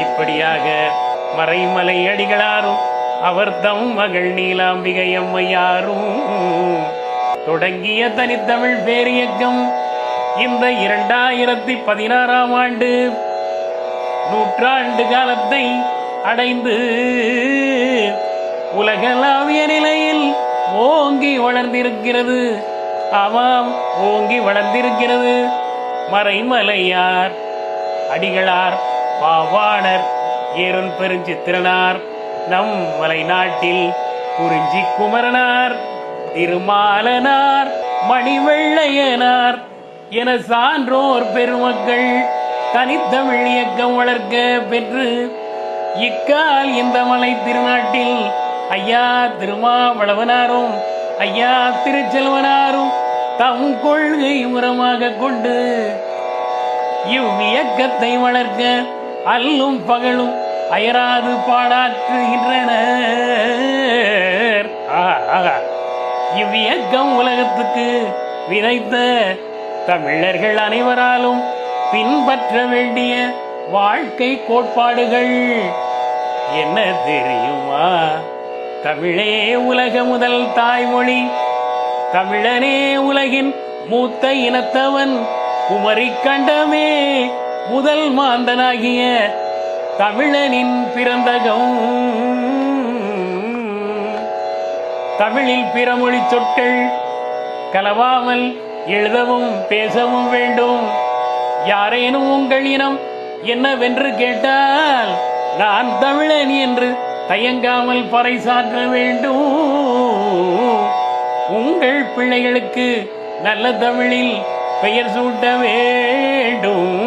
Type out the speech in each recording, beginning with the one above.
இப்படியாக மறைமலை அடிகளாரும் அவர் தம் மகள் நீலாம்பிகை அம்மையாரும். தொடங்கிய தனித்தமிழ் பேரியக்கம் இந்த இரண்டாயிரத்தி பதினாறாம் ஆண்டு நூற்றாண்டு காலத்தை அடைந்து உலகளாவிய நிலையில் ஓங்கி வளர்ந்திருக்கிறது. ஆமாம் ஓங்கி வளர்ந்திருக்கிறது. மறைமலையார் அடிகளார் பாவாணர் ஏறும் பெருஞ்சித்திரனார். நம் மலைநாட்டில் குறிஞ்சி குமரனார் திருமாலனார் மணிவெள்ளையனார். என சான்றோர் பெருமக்கள் தனித்தமிழ் இயக்கம் வளர்க்க பெற்று இக்கால் இந்த மலை திருநாட்டில் ஐயா திருமாவளவனாரும் ஐயா திருச்செல்வனாரும் தம் கொள்கை உரமாக கொண்டு இவ்வியக்கத்தை வளர்க்க அல்லும் பகலும் அயராது பாடாற்றுகின்றனர். ஆஹா, ஆஹா. இவ்வியக்கம் உலகத்துக்கு விதைத்த தமிழர்கள் அனைவராலும் பின்பற்ற வேண்டிய வாழ்க்கை கோட்பாடுகள் என்ன தெரியுமா? தமிழே உலக முதல் தாய்மொழி. தமிழனே உலகின் மூத்த இனத்தவன். குமரி கண்டமே முதல் மாந்தனாகிய தமிழனின் பிறந்தகம் தமிழில் பிறமொழி சொற்கள் கலவாமல் எழுதவும் பேசவும் வேண்டும். யாரேனும் உங்கள் இனம் என்னவென்று கேட்டால் நான் தமிழன் என்று தயங்காமல் பறைசாற்ற வேண்டும். உங்கள் பிள்ளைகளுக்கு நல்ல தமிழில் பெயர் சூட்ட வேண்டும்.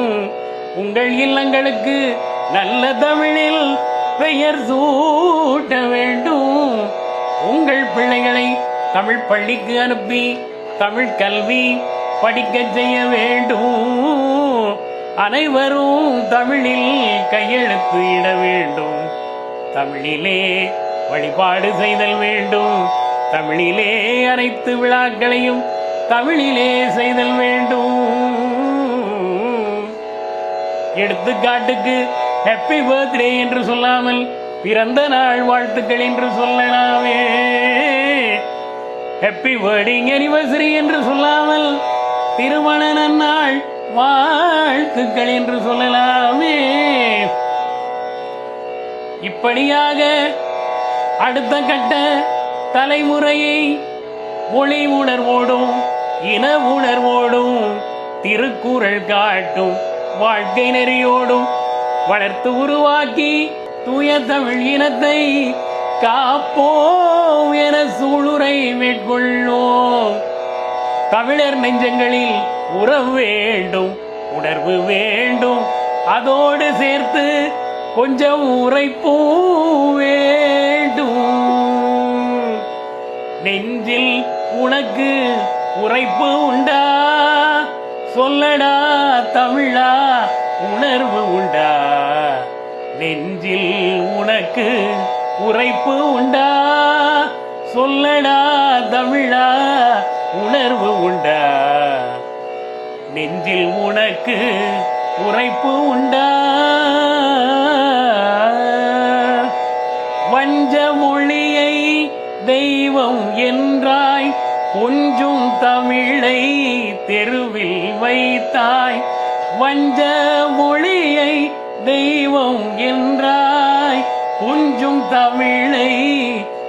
உங்கள் இல்லங்களுக்கு நல்ல தமிழில் பெயர் சூட்ட வேண்டும். உங்கள் பிள்ளைகளை தமிழ் பள்ளிக்கு அனுப்பி தமிழ் கல்வி படிக்கச் செய்ய வேண்டும். அனைவரும் தமிழில் கையெழுத்து இட வேண்டும். தமிழிலே வழிபாடு செய்தல் வேண்டும். தமிழிலே அனைத்து விழாக்களையும் தமிழிலே செய்தல் வேண்டும். எடுத்துக்காட்டுக்கு ஹாப்பி பர்த்டே என்று சொல்லாமல் பிறந்த நாள் வாழ்த்துக்கள் என்று சொல்லலாமே. ஹாப்பி வேர்டிங் அனிவர்சரி என்று சொல்லாமல் திருமண நன்னாள் வாழ்த்துக்கள் என்று சொல்லலாமே. இப்படியாக அடுத்த கட்ட தலைமுறையை ஒளி உணர்வோடும் இன உணர்வோடும் திருக்குறள் காட்டும். வாழ்க்கை நெறியோடும் வளர்த்து உருவாக்கி தூய தமிழ் இனத்தை காப்போம் என சூளுரை மேற்கொள்ளோம் தமிழர் நெஞ்சங்களில் உறவு வேண்டும் உணர்வு வேண்டும். அதோடு சேர்த்து கொஞ்சம் உரைப்பூ வேண்டும். நெஞ்சில் உனக்கு உரைப்பு உண்டா? சொல்லடா தமிழா உணர்வு உண்டா? நெஞ்சில் உனக்கு உரைப்பு உண்டா? சொல்லடா தமிழா உணர்வு உண்டா? நெஞ்சில் உனக்கு உரைப்பு உண்டா? வஞ்ச மொழியை தெய்வம் என்றாய் கொஞ்சும் தமிழை தெருவில் வைத்தாய் வஞ்ச மொழியை தெய்வம் என்றாய் கொஞ்சும் தமிழை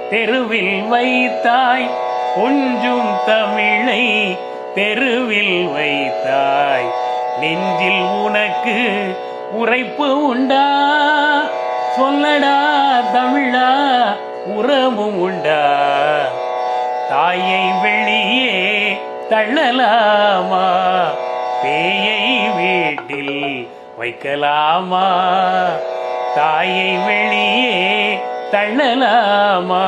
தெருவில் வைத்தாய் கொஞ்சும் தமிழை தெருவில் வைத்தாய். நெஞ்சில் உனக்கு உரைப்பு உண்டா? சொல்லடா தமிழா உறவும் உண்டா? தாயை வெளியே தள்ளலாமா? பேயை வீட்டில் வைக்கலாமா? தாயை வெளியே தள்ளலாமா?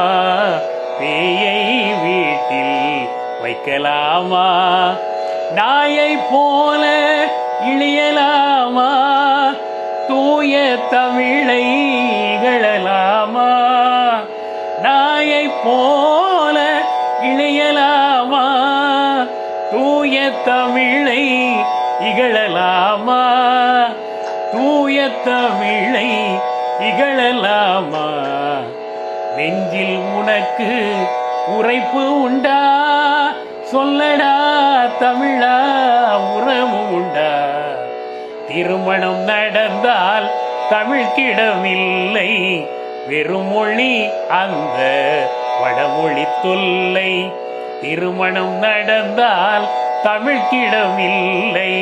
பேயை வீட்டில் வைக்கலாமா? நாயை போல இழியலாமா தூய தமிழை இகழலாமா? நாயை போல இணையலாமா? தூய தமிழை இகழலாமா? தூய தமிழை இகழலாமா? நெஞ்சில் உனக்கு உரைப்பு உண்டா? சொல்லடா தமிழா உறவு உண்டா? திருமணம் நடந்தால் தமிழ்கிடமில்லை வெறும் மொழி அந்த வடமொழி தொல்லை திருமணம் நடந்தால் தமிழ்கிடம் இல்லை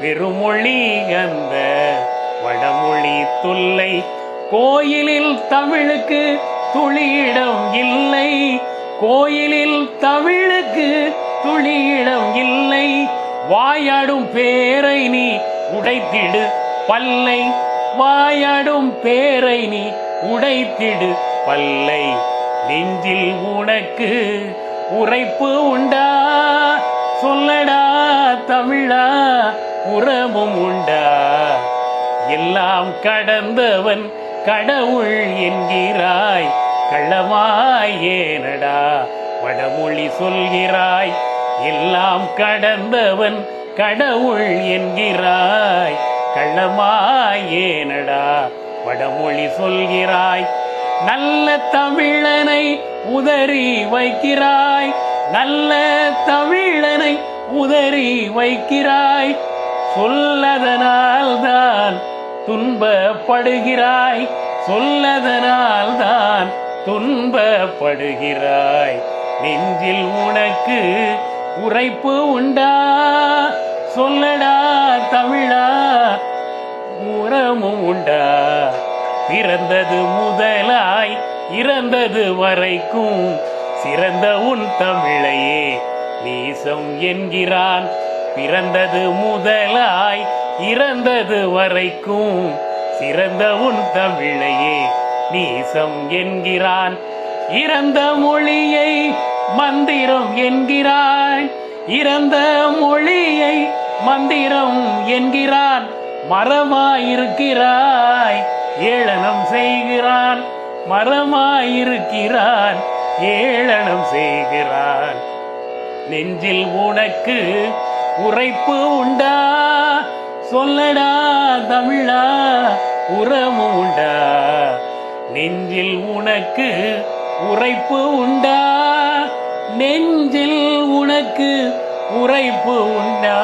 வெறுமொழி அந்த வடமொழி தொல்லை கோயிலில் தமிழுக்கு துளியிடம் இல்லை. கோயிலில் தமிழுக்கு துளியிடம் இல்லை. வாயாடும் பேரை நீ உடைத்திடு பல்லை. வாயாடும் பேரை நீ உடைத்திடு பல்லை. நெஞ்சில் உனக்கு உரைப்பு உண்டா? சொல்லடா தமிழா உறவும் உண்டா? எல்லாம் கடந்தவன் கடவுள் என்கிறாய். கள்ளமாய் ஏனடா வடமொழி சொல்கிறாய். எல்லாம் கடந்தவன் கடவுள் என்கிறாய். கள்ளமாய் ஏனடா வடமொழி சொல்கிறாய். நல்ல தமிழனை உதறி வைக்கிறாய். நல்ல தமிழனை உதறி வைக்கிறாய். சொல்லதனால்தான் துன்பப்படுகிறாய். சொல்லதனால்தான் துன்பப்படுகிறாய். நெஞ்சில் உனக்கு உரைப்பு உண்டா? சொல்லடா தமிழா உரமும் உண்டா? பிறந்தது முதலாய் இறந்தது வரைக்கும் சிறந்த உன் தமிழையே நீசம் என்கிறான். பிறந்தது முதலாய் இறந்தது வரைக்கும் சிறந்த உன் தமிழையே நீசம் என்கிறான். இறந்த மொழியை மந்திரம் என்கிறாய். இறந்த மொழியை மந்திரம் என்கிறான். மரமாயிருக்கிறாய். ஏளனம் செய்கிறான் மரமாயிருக்கிறான். ஏளனம் செய்கிறான். நெஞ்சில் உனக்கு உரைப்பு உண்டா? சொல்லடா தமிழா உறவு உண்டா? நெஞ்சில் உனக்கு உரைப்பு உண்டா? நெஞ்சில் உனக்கு உரைப்பு உண்டா?